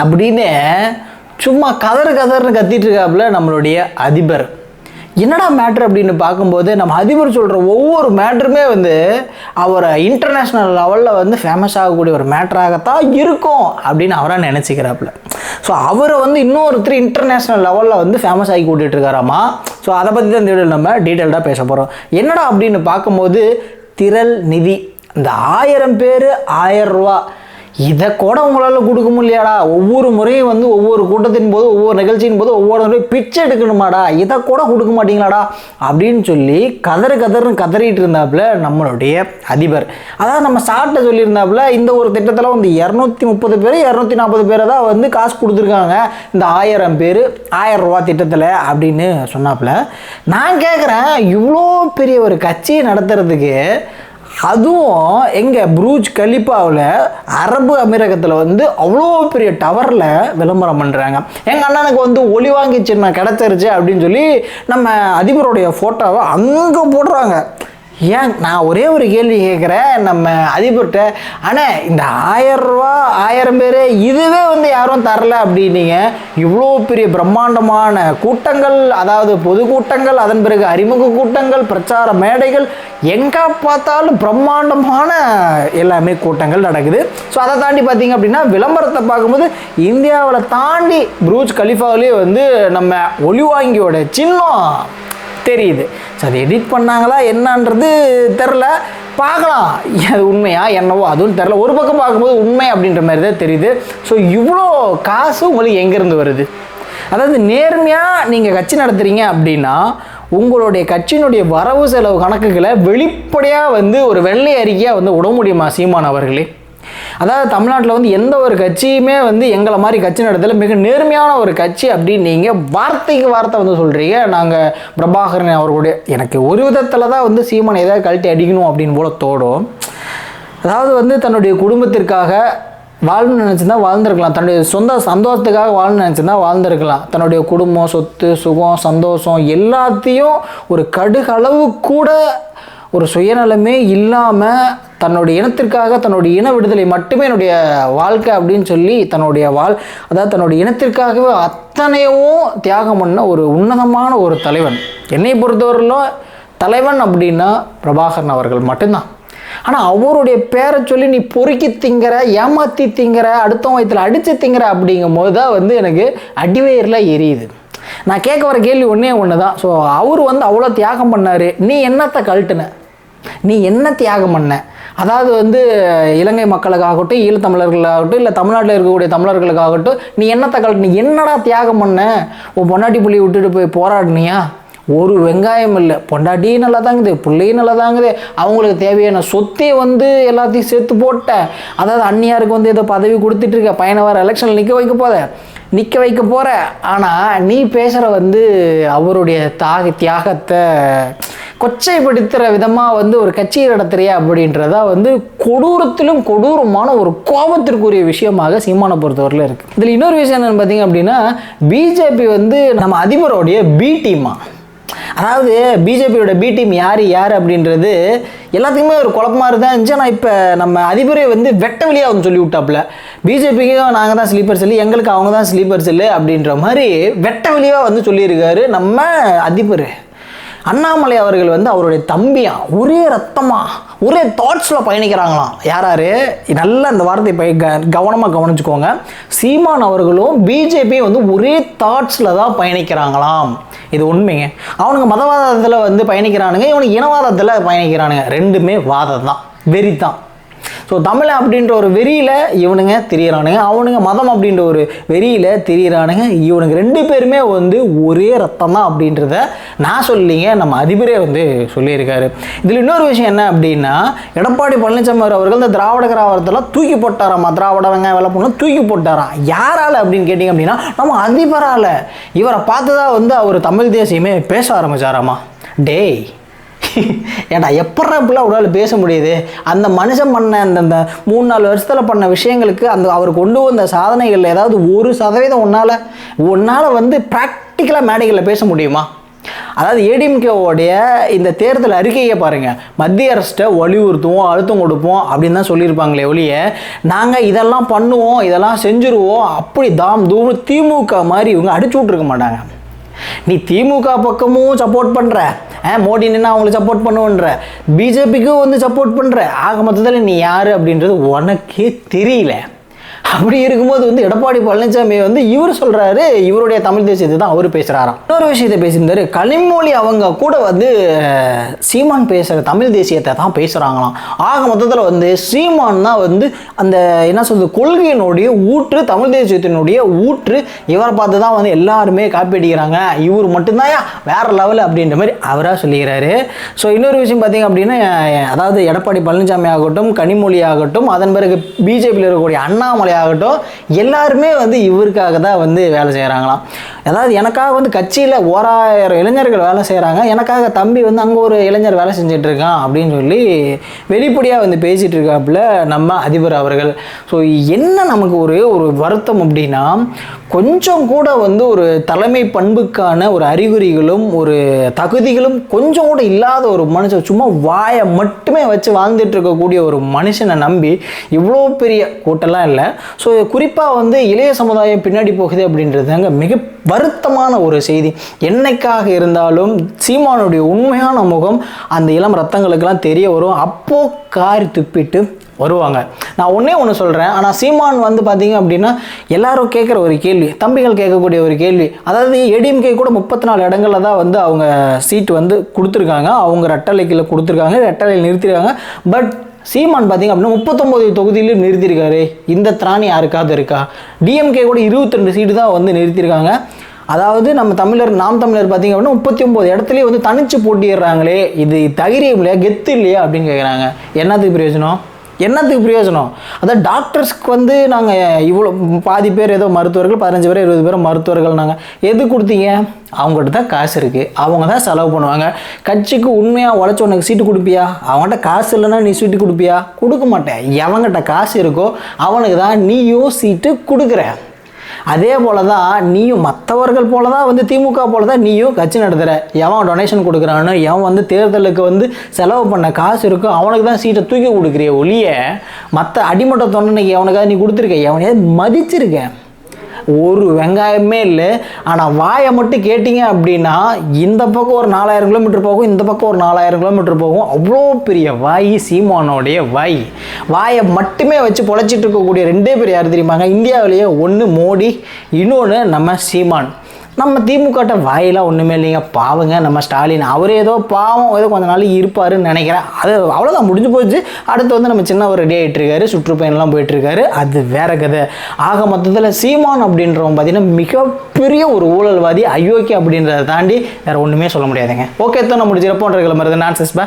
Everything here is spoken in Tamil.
அப்படின்னு சும்மா கதறு கதர்னு கத்திட்டு இருக்காப்புல நம்மளுடைய அதிபர். என்னடா மேட்ரு அப்படின்னு பார்க்கும்போது நம்ம அதிபர் சொல்கிற ஒவ்வொரு மேட்ருமே வந்து அவரை இன்டர்நேஷ்னல் லெவலில் வந்து ஃபேமஸ் ஆகக்கூடிய ஒரு மேட்ராகத்தான் இருக்கும் அப்படின்னு அவராக நினச்சிக்கிறாப்புல. ஸோ அவரை வந்து இன்னொருத்தர் இன்டர்நேஷ்னல் லெவலில் வந்து ஃபேமஸ் ஆகி கூட்டிகிட்டு இருக்காராமா ஸோ அதை பற்றி தான் இந்த நம்ம டீட்டெயில்டாக பேச போகிறோம் என்னடா அப்படின்னு பார்க்கும்போது திரள் நிதி. இந்த ஆயிரம் பேர் ஆயிரம் ரூபா இதை கூட உங்களால் கொடுக்க முடியாடா ஒவ்வொரு முறையும் வந்து ஒவ்வொரு கூட்டத்தின் போது ஒவ்வொரு நிகழ்ச்சியின் போது ஒவ்வொரு முறையும் பிச்சை எடுக்கணுமாடா? இதை கூட கொடுக்க மாட்டீங்களாடா? அப்படின்னு சொல்லி கதறு கதறுன்னு கதறிட்டு இருந்தாப்புல நம்மளுடைய அதிபர். அதாவது நம்ம சாப்பிட்ட சொல்லியிருந்தாப்புல இந்த ஒரு திட்டத்தில் வந்து இரநூத்தி முப்பது பேர் இரநூத்தி நாற்பது பேரை தான் வந்து காசு கொடுத்துருக்காங்க. இந்த ஆயிரம் பேர் ஆயிரம் ரூபா திட்டத்தில் அப்படின்னு சொன்னாப்புல. நான் கேட்குறேன் இவ்வளோ பெரிய ஒரு கட்சியை நடத்துறதுக்கு அதுவும் எங்கள் ப்ரூஜ் கலிப்பாவில் அரபு அமீரகத்தில் வந்து அவ்வளோ பெரிய டவரில் விளம்பரம் பண்ணுறாங்க எங்கள் அண்ணனுக்கு வந்து ஒளி வாங்கி சின்ன கிடச்சிருச்சு அப்படின்னு சொல்லி நம்ம அதிபருடைய ஃபோட்டோவை அங்கே போடுறாங்க. ஏன் நான் ஒரே ஒரு கேள்வி கேட்குறேன் நம்ம அதிபர்கிட்ட ஆனால் இந்த ஆயிரம் ரூபா ஆயிரம் பேர் இதுவே வந்து யாரும் தரல அப்படின்னீங்க. இவ்வளோ பெரிய பிரம்மாண்டமான கூட்டங்கள் அதாவது பொதுக்கூட்டங்கள் அதன் பிறகு அறிமுக கூட்டங்கள் பிரச்சார மேடைகள் எங்கே பார்த்தாலும் பிரம்மாண்டமான எல்லாமே கூட்டங்கள் நடக்குது. ஸோ அதை தாண்டி பார்த்தீங்க அப்படின்னா விளம்பரத்தை பார்க்கும்போது இந்தியாவில் தாண்டி ப்ரூஜ் கலிஃபாவிலே வந்து நம்ம ஒளிவாங்கியோட சின்னம் தெரியுது. ஸோ அதை எடிட் பண்ணாங்களா என்னன்றது தெரில பார்க்கலாம். அது உண்மையா என்னவோ அதுவும் தெரில ஒரு பக்கம் பார்க்கும்போது உண்மை அப்படின்ற மாதிரி தான் தெரியுது. ஸோ இவ்வளோ காசு உங்களுக்கு எங்கேருந்து வருது? அதாவது நேர்மையாக நீங்கள் கட்சி நடத்துகிறீங்க அப்படின்னா உங்களுடைய கட்சியினுடைய வரவு செலவு கணக்குகளை வெளிப்படையாக வந்து ஒரு வெள்ளை அறிக்கையாக வந்து விட முடியுமா சீமான் அவர்களே? அதாவது தமிழ்நாட்டில் வந்து எந்த ஒரு கட்சியுமே வந்து எங்களை மாதிரி கட்சி நடத்தல. மிக நேர்மையான ஒரு கட்சி அப்படின்னு நீங்கள் வார்த்தைக்கு வார்த்தை வந்து சொல்கிறீங்க நாங்கள் பிரபாகரன் அவர்களுடைய எனக்கு ஒரு விதத்தில் தான் வந்து சீமனை ஏதாவது கழட்டி அடிக்கணும் அப்படின்னு போல தோடும். அதாவது வந்து தன்னுடைய குடும்பத்திற்காக வாழணும்னு நினச்சிருந்தா வாழ்ந்துருக்கலாம். தன்னுடைய சொந்த சந்தோஷத்துக்காக வாழணும்னு நினச்சிருந்தா வாழ்ந்துருக்கலாம். தன்னுடைய குடும்பம் சொத்து சுகம் சந்தோஷம் எல்லாத்தையும் ஒரு கடுகளவு கூட ஒரு சுயநலமே இல்லாமல் தன்னுடைய இனத்திற்காக தன்னுடைய இன விடுதலை மட்டுமே என்னுடைய வாழ்க்கை அப்படின்னு சொல்லி தன்னுடைய வாழ் அதாவது தன்னுடைய இனத்திற்காகவே அத்தனையும் தியாகம் பண்ண ஒரு உன்னதமான ஒரு தலைவன். என்னை பொறுத்தவரையிலும் தலைவன் அப்படின்னா பிரபாகரன் அவர்கள் மட்டும்தான். ஆனால் அவருடைய பேரை சொல்லி நீ பொறுக்கி திங்கிற ஏமாத்தி திங்கிற அடுத்த வயத்தில் அடித்து திங்கிற அப்படிங்கும் போது தான் வந்து எனக்கு அடிவேரில் எரியுது. நான் கேட்க வர கேள்வி ஒன்றே ஒன்று தான் ஸோ அவர் வந்து அவ்வளோ தியாகம் பண்ணார். நீ என்னத்தை கழட்டுன? நீ என்ன தியாகம் பண்ண? அதாவது வந்து இலங்கை மக்களுக்காகட்டும் ஈழத்தமிழர்களாகட்டும் இல்லை தமிழ்நாட்டில் இருக்கக்கூடிய தமிழர்களுக்காகட்டும் நீ என்னத்தை கல் நீ என்னடா தியாகம் பண்ண? உன் பொண்டாட்டி புள்ளி விட்டுட்டு போய் போராடினியா? ஒரு வெங்காயம் இல்லை. பொண்டாட்டியும் நல்லா தாங்குது பிள்ளையும் நல்லா தாங்குது. அவங்களுக்கு தேவையான சொத்தே வந்து எல்லாத்தையும் சேர்த்து போட்ட. அதாவது அந்நியாருக்கு வந்து ஏதோ பதவி கொடுத்துட்ருக்க பையனை வர எலெக்ஷனில் நிற்க வைக்க போத நிற்க வைக்க போகிற ஆனால் நீ பேசுகிற வந்து அவருடைய தாக தியாகத்தை கொச்சைப்படுத்துகிற விதமாக வந்து ஒரு கட்சியை நடத்துறியா அப்படின்றதா வந்து கொடூரத்திலும் கொடூரமான ஒரு கோபத்திற்குரிய விஷயமாக சீமானை பொறுத்தவரையில் இருக்குது இதில் இன்னொரு விஷயம் என்னென்னு பார்த்தீங்க அப்படின்னா பிஜேபி வந்து நம்ம அதிபருடைய பி டீமா அதாவது பிஜேபியோட பி டீம் யார் யார் அப்படின்றது எல்லாத்துக்குமே ஒரு குழப்பமாக இருந்தால் இருந்துச்சு ஆனால் இப்போ நம்ம அதிபரே வந்து வெட்ட வழியாக வந்து சொல்லி விட்டாப்புல. பிஜேபிக்கும் நாங்கள் தான் ஸ்லீப்பர் செல்லு எங்களுக்கு அவங்க தான் ஸ்லீப்பர் செல்லு அப்படின்ற மாதிரி வெட்ட வழியாக வந்து சொல்லியிருக்காரு நம்ம அதிபர். அண்ணாமலை அவர்கள் வந்து அவருடைய தம்பியா? ஒரே ரத்தமா? ஒரே தாட்ஸில் பயணிக்கிறாங்களாம். யார் நல்லா இந்த வார்த்தை பய க கவனமாக கவனிச்சுக்கோங்க. சீமான் அவர்களும் பிஜேபி வந்து ஒரே தாட்ஸில் தான் பயணிக்கிறாங்களாம். இது உண்மைங்க. அவனுங்க மதவாதத்தில் வந்து பயணிக்கிறானுங்க இவனுக்கு இனவாதத்தில் பயணிக்கிறானுங்க. ரெண்டுமே வாதம் தான். வெறி தான் ஸோ தமிழ் அப்படின்ற ஒரு வெறியில் இவனுங்க தெரியறானுங்க. அவனுங்க மதம் அப்படின்ற ஒரு வெறியில் தெரியறானுங்க. இவனுங்க ரெண்டு பேருமே வந்து ஒரே ரத்தம் தான் அப்படின்றத நான் சொல்லிங்க. நம்ம அதிபரே வந்து சொல்லியிருக்காரு. இதில் இன்னொரு விஷயம் என்ன அப்படின்னா எடப்பாடி பழனிசாமி அவர்கள் இந்த திராவிட கிராவரத்தில் தூக்கி போட்டாராம்? திராவிட வெங்காயம் வெள்ள பொண்ணு தூக்கி போட்டாராம் யாரால அப்படின்னு கேட்டிங்க அப்படின்னா நம்ம அதிபரால். இவரை பார்த்து தான் வந்து அவர் தமிழ் தேசியமே பேச ஆரம்பிச்சாராமா? டேய் ஏடா எப்பட்றா இப்படிலாம் அவரால் பேச முடியுது? அந்த மனுஷன் பண்ண அந்த அந்த மூணு நாலு வருஷத்தில் பண்ண விஷயங்களுக்கு அந்த அவர் கொண்டு வந்த சாதனைகளில் ஏதாவது ஒரு சதவீதம் உன்னால் உன்னால் வந்து ப்ராக்டிக்கலாக மேடைகளில் பேச முடியுமா? அதாவது ஏடிஎம்கேவோடைய இந்த தேர்தல் அறிக்கையை பாருங்கள் மத்திய அரசிட்ட வலியுறுத்துவோம் அழுத்தம் கொடுப்போம் அப்படின்னு தான் சொல்லியிருப்பாங்களே ஒழிய நாங்கள் இதெல்லாம் பண்ணுவோம் இதெல்லாம் செஞ்சுருவோம் அப்படி தாம் தூரம் திமுக மாதிரி இவங்க அடிச்சு விட்ருக்க மாட்டாங்க. நீ திமுக பக்கமும் சப்போர்ட் பண்ணுற மோடி நின்று அவங்களுக்கு சப்போர்ட் பண்ணுவன்ற. பிஜேபிக்கும் வந்து சப்போர்ட் பண்ணுற ஆக மொத்தத்தில் நீ யார் அப்படின்றது உனக்கே தெரியல. அப்படி இருக்கும்போது வந்து எடப்பாடி பழனிசாமி வந்து இவர் சொல்றாரு இவருடைய தமிழ் தேசியத்தை தான் அவர் பேசுறாராம். இன்னொரு விஷயத்தை பேசியிருந்தாரு கனிமொழி அவங்க கூட வந்து சீமான் பேசுகிற தமிழ் தேசியத்தை தான் பேசுகிறாங்களாம் ஆக மொத்தத்தில் வந்து சீமான் தான் வந்து அந்த என்ன சொல்றது கொள்கையினுடைய ஊற்று தமிழ் தேசியத்தினுடைய ஊற்று இவரை பார்த்து தான் வந்து எல்லாருமே காப்பி அடிக்கிறாங்க. இவர் மட்டும்தான் வேற லெவல் அப்படின்ற மாதிரி அவராக சொல்லிக்கிறாரு. ஸோ இன்னொரு விஷயம் பார்த்தீங்க அப்படின்னா அதாவது எடப்பாடி பழனிசாமி ஆகட்டும் கனிமொழி ஆகட்டும் அதன் பிறகு பிஜேபியில் இருக்கக்கூடிய அண்ணாமலை ஆகட்டும் எல்லாருமே வந்து இவருக்காக தான் வந்து வேலை செய்கிறாங்களாம் அதாவது எனக்காக வந்து கட்சியில் ஓராயிரம் இளைஞர்கள் வேலை செய்கிறாங்க எனக்காக தம்பி வந்து அங்கே ஒரு இளைஞர் வேலை செஞ்சுட்டு இருக்கான் அப்படின்னு சொல்லி வெளிப்படையாக வந்து பேசிகிட்டு இருக்காப்புல நம்ம அதிபர் அவர்கள். ஸோ என்ன நமக்கு ஒரு ஒரு வருத்தம் அப்படின்னா கொஞ்சம் கூட வந்து ஒரு தலைமை பண்புக்கான ஒரு அறிகுறிகளும் ஒரு தகுதிகளும் கொஞ்சம் கூட இல்லாத ஒரு மனுஷன் சும்மா வாயை மட்டுமே வச்சு வாழ்ந்துட்டு இருக்கக்கூடிய ஒரு மனுஷனை நம்பி இவ்வளோ பெரிய கூட்டம்லாம் இல்லை. ஸோ குறிப்பாக வந்து இளைய சமுதாயம் பின்னாடி போகுது அப்படின்றது அங்கே மிக வருத்தமான ஒரு செய்தி. என்னைக்காக இருந்தாலும் சீமானுடைய உண்மையான முகம் அந்த இளம் ரத்தங்களுக்கெல்லாம் தெரிய வரும். அப்போ காரி துப்பிட்டு வருவாங்க. நான் ஒன்றே ஒன்று சொல்கிறேன் ஆனால் சீமான் வந்து பார்த்தீங்க அப்படின்னா எல்லாரும் கேட்குற ஒரு கேள்வி தம்பிகள் கேட்கக்கூடிய ஒரு கேள்வி. அதாவது ஏடிஎம்கே கூட முப்பத்தி நாலு இடங்களில் தான் வந்து அவங்க சீட் வந்து கொடுத்துருக்காங்க. அவங்க ரெட்டலைக்கில் கொடுத்துருக்காங்க ரெட்டலையில் நிறுத்திருக்காங்க. பட் சீமான் பார்த்தீங்க அப்படின்னா முப்பத்தொம்போது தொகுதியிலும் நிறுத்தியிருக்காரு. இந்த திராணி யாருக்காவது இருக்கா? டிஎம்கே கூட இருபத்தி ரெண்டு சீட்டு தான் வந்து நிறுத்தியிருக்காங்க. அதாவது நம்ம தமிழர் நாம் தமிழர் பார்த்தீங்க அப்படின்னா முப்பத்தி ஒம்பது இடத்துலயே வந்து தனிச்சு போட்டிடுறாங்களே இது தகிரியம் இல்லையா? கெத்து இல்லையா? அப்படின்னு கேட்குறாங்க என்னத்துக்கு பிரயோஜனம்? என்னத்துக்கு பிரயோஜனம்? அதான் டாக்டர்ஸ்க்கு வந்து நாங்கள் இவ்வளோ பாதி பேர் ஏதோ மருத்துவர்கள் பதினஞ்சு பேர் இருபது பேர் மருத்துவர்கள் நாங்கள் எது கொடுத்தீங்க? அவங்ககிட்ட தான் காசு இருக்குது அவங்க தான் செலவு பண்ணுவாங்க. கட்சிக்கு உண்மையாக உழைச்ச உனக்கு சீட்டு கொடுப்பியா? அவங்ககிட்ட காசு இல்லைன்னா நீ சீட்டு கொடுப்பியா? கொடுக்க மாட்டேன். எவங்கிட்ட காசு இருக்கோ அவனுக்கு தான் நீயும் சீட்டு கொடுக்குற. அதே போல தான் நீயும் மற்றவர்கள் போல தான் வந்து திமுக போல தான் நீயும் கட்சி நடத்துகிற எவன் டொனேஷன் கொடுக்குறானோ எவன் வந்து தேர்தலுக்கு வந்து செலவு பண்ண காசு இருக்கோ அவனுக்கு தான் சீட்டை தூக்கி கொடுக்குறிய ஒழிய மற்ற அடிமட்ட தொண்டனைக்கு எவனுக்காவது நீ கொடுத்துருக்க? எவனையாவது மதிச்சிருக்க. ஒரு வெங்காயமே இல்லை. ஆனால் வாயை மட்டும் கேட்டிங்க அப்படின்னா இந்த பக்கம் ஒரு நாலாயிரம் கிலோமீட்டர் போகும் இந்த பக்கம் ஒரு நாலாயிரம் கிலோமீட்டர் போகும். அவ்வளோ பெரிய வாய் சீமானோடைய வாய். வாயை மட்டுமே வச்சு பொழைச்சிட்டு இருக்கக்கூடிய ரெண்டே பேர் யார் தெரியுமாங்க? இந்தியாவிலேயே ஒன்று மோடி இன்னொன்று நம்ம சீமான். நம்ம திமுகட்ட வாயிலாம் ஒன்றுமே இல்லைங்க. பாவங்க நம்ம ஸ்டாலின். அவர் ஏதோ பாவம் ஏதோ கொஞ்ச நாள் இருப்பாருன்னு நினைக்கிறேன். அது அவ்வளோதான் முடிஞ்சு போச்சு. அடுத்து வந்து நம்ம சின்ன ஒரு ரெடி ஆகிட்டுருக்காரு சுற்றுப்பயணம்லாம் போயிட்டுருக்காரு. அது வேற கதை. ஆக மொத்தத்தில் சீமான் அப்படின்றவங்க பார்த்தீங்கன்னா மிகப்பெரிய ஒரு ஊழல்வாதி அயோக்கிய அப்படின்றத தாண்டி வேறு ஒன்றுமே சொல்ல முடியாதுங்க. ஓகே தான் முடிஞ்சிடப்போன்ற கிளம்புறது நான் சிஸ்பா